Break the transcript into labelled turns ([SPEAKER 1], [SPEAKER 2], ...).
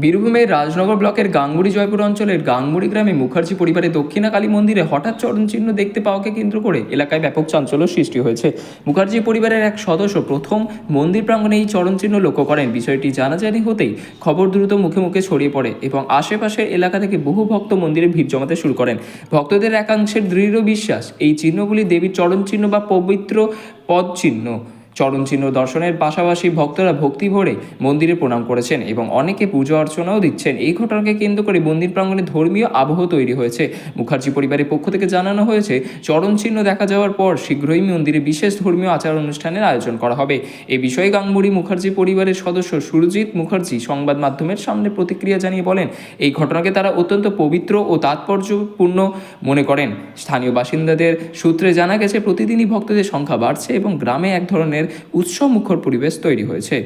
[SPEAKER 1] বীরভূমের রাজনগর ব্লকের গাঙ্গুড়ি জয়পুর অঞ্চলের গাঙ্গুড়ি গ্রামে মুখার্জি পরিবারের দক্ষিণা কালী মন্দিরে হঠাৎ চরণচিহ্ন দেখতে পাওয়াকে কেন্দ্র করে এলাকায় ব্যাপক চাঞ্চল্য সৃষ্টি হয়েছে। মুখার্জি পরিবারের এক সদস্য প্রথম মন্দির প্রাঙ্গণে এই চরণচিহ্ন লক্ষ্য করেন। বিষয়টি জানাজানি হতেই খবর দ্রুত মুখে মুখে ছড়িয়ে পড়ে এবং আশেপাশের এলাকা থেকে বহু ভক্ত মন্দিরে ভিড় জমাতে শুরু করেন। ভক্তদের একাংশের দৃঢ় বিশ্বাস, এই চিহ্নগুলি দেবীর চরণচিহ্ন বা পবিত্র পদ চিহ্ন চরণ চিহ্ন দর্শনের পাশাপাশি ভক্তরা ভক্তি ভরে মন্দিরে প্রণাম করেছেন এবং অনেকে পুজো অর্চনাও দিচ্ছেন। এই ঘটনাকে কেন্দ্র করে মন্দির প্রাঙ্গণে ধর্মীয় আবহ তৈরি হয়েছে। মুখার্জি পরিবারের পক্ষ থেকে জানানো হয়েছে চরণ চিহ্ন দেখা যাওয়ার পর শীঘ্রই মন্দিরে বিশেষ ধর্মীয় আচার অনুষ্ঠানের আয়োজন করা হবে। এ বিষয়ে গাঙ্গুড়ি মুখার্জি পরিবারের সদস্য সুরজিৎ মুখার্জি সংবাদ মাধ্যমের সামনে প্রতিক্রিয়া জানিয়ে বলেন, এই ঘটনাকে তারা অত্যন্ত পবিত্র ও তাৎপর্যপূর্ণ মনে করেন। স্থানীয় বাসিন্দাদের সূত্রে জানা গেছে, প্রতিদিনই ভক্তদের সংখ্যা বাড়ছে এবং গ্রামে এক ধরনের উৎসব মুখর পরিবেশ তৈরি হয়েছে।